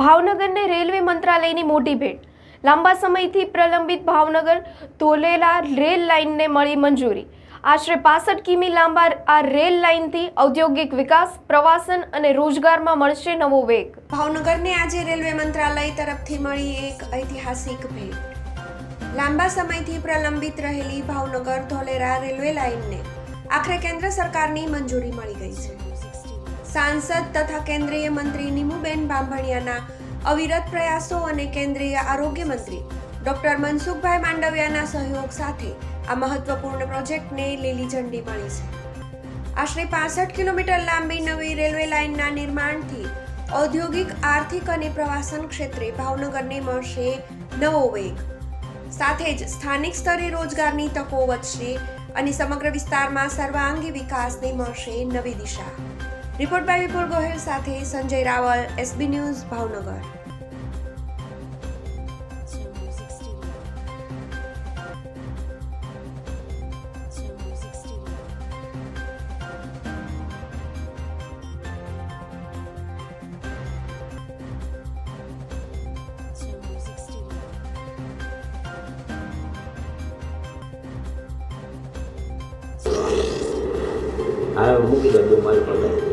ભાવનગરને railway મંત્રાલયની મોટી ભેટ. લાંબા સમયથી પ્રલંબિત ભાવનગર તોલેલા રેલ લાઇનને મળી મંજૂરી. આશરે પાસઠ કિમી લાંબા આ રેલ લાઇનથી ઔદ્યોગિક વિકાસ, પ્રવાસન અને રોજગારમાં મળશે નવો વેગ. ભાવનગરને આજે રેલવે મંત્રાલય તરફથી મળી એક ઐતિહાસિક ભેટ. લાંબા સમયથી પ્રલંબિત રહેલી ભાવનગર ધોલેરા રેલવે લાઇનને આખરે કેન્દ્ર સરકારની મંજૂરી મળી ગઈ છે. સાંસદ તથા કેન્દ્રીય મંત્રી નીમુબેન બાંભણિયાના અવિરત પ્રયાસો અને કેન્દ્રીય આરોગ્ય મંત્રી ડોક્ટર મનસુખભાઈ માંડવિયાના સહયોગ સાથે આ મહત્વપૂર્ણ પ્રોજેક્ટને લીલી ઝંડી મળી છે. આશરે પાસઠ કિલોમીટર લાંબી નવી રેલવે લાઇનના નિર્માણથી ઔદ્યોગિક, આર્થિક અને પ્રવાસન ક્ષેત્રે ભાવનગરને મળશે નવો વેગ. સાથે જ સ્થાનિક સ્તરે રોજગારની તકો વધશે અને સમગ્ર વિસ્તારમાં સર્વાંગી વિકાસને મળશે નવી દિશા. રિપોર્ટ બાય વિપુલ ગોહિલ સાથે સંજય રાવલ એસબી ન્યૂઝ ભાવનગર હા મૂકી દો જો મારી પાસે